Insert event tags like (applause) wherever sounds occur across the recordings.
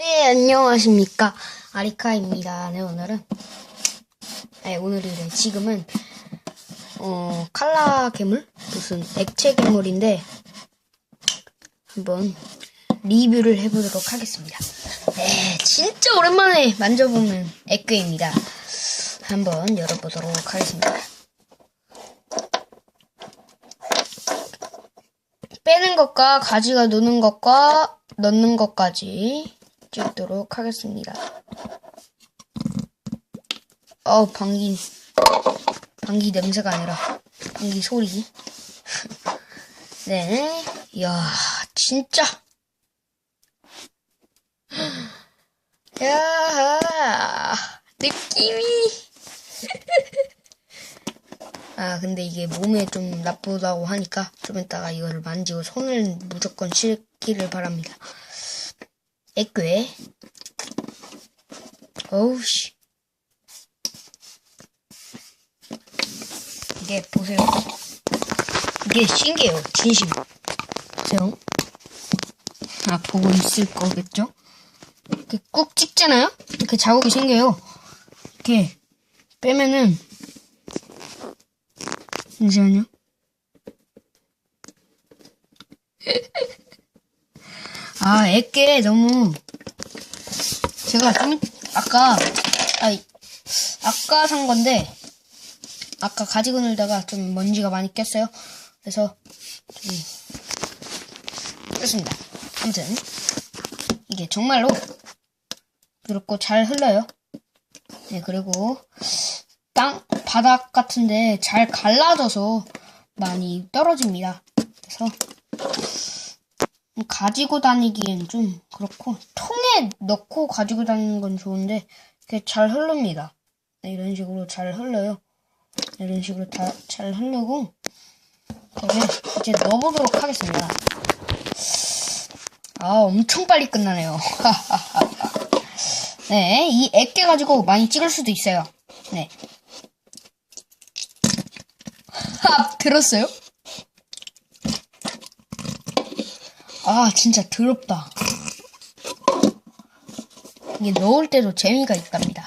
네, 안녕하십니까. 아리카입니다. 네, 오늘은, 네, 오늘이래. 지금은, 어, 칼라 괴물? 무슨 액체 괴물인데, 한번 리뷰를 해보도록 하겠습니다. 네, 진짜 오랜만에 만져보는 액괴입니다. 한번 열어보도록 하겠습니다. 빼는 것과 가지가 노는 것과 넣는 것까지 찍도록 하겠습니다. 어, 방귀, 방귀 냄새가 아니라 방귀 소리. (laughs) 네, 이야, 진짜. (gasps) 야, 느낌이. (laughs) 아, 근데 이게 몸에 좀 나쁘다고 하니까 좀 이따가 이거를 만지고 손을 무조건 씻기를 바랍니다. 액괴. 어우씨. 이게 보세요. 이게 신기해요. 진심. 보세요. 아, 보고 있을 거겠죠? 이렇게 꾹 찍잖아요? 이렇게 자국이 생겨요. 이렇게 빼면은 잠시만요. 아, 애게 너무 제가 좀 아까 아이 아까 산 건데 아까 가지고 놀다가 좀 먼지가 많이 꼈어요. 그래서 좀 꼈습니다. 아무튼 이게 정말로 그렇고 잘 흘러요. 네, 그리고 땅, 바닥 같은데 잘 갈라져서 많이 떨어집니다. 그래서 가지고 다니기엔 좀 그렇고 통에 넣고 가지고 다니는 건 좋은데 그게 잘 흐릅니다. 네, 이런 식으로 잘 흘러요. 네, 이런 식으로 다 잘 흐르고 그러면 이제 넣어보도록 하겠습니다. 아 엄청 빨리 끝나네요. (laughs) 네, 이 액게 가지고 많이 찍을 수도 있어요. 네. (laughs) 아, 들었어요? 아, 진짜 더럽다. 이게 넣을 때도 재미가 있답니다.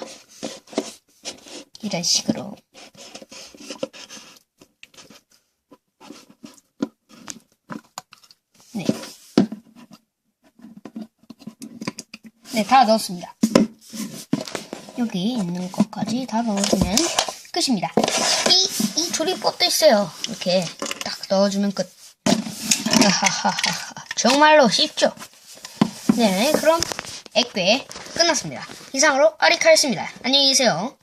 이런 식으로. 네. 네, 다 넣었습니다. 여기 있는 것까지 다 넣어주면 끝입니다. 이, 이 조리법도 있어요. 이렇게 딱 넣어주면 끝. 하하하하. (laughs) 정말로 쉽죠? 네, 그럼 액괴 끝났습니다. 이상으로 아리카였습니다. 안녕히 계세요.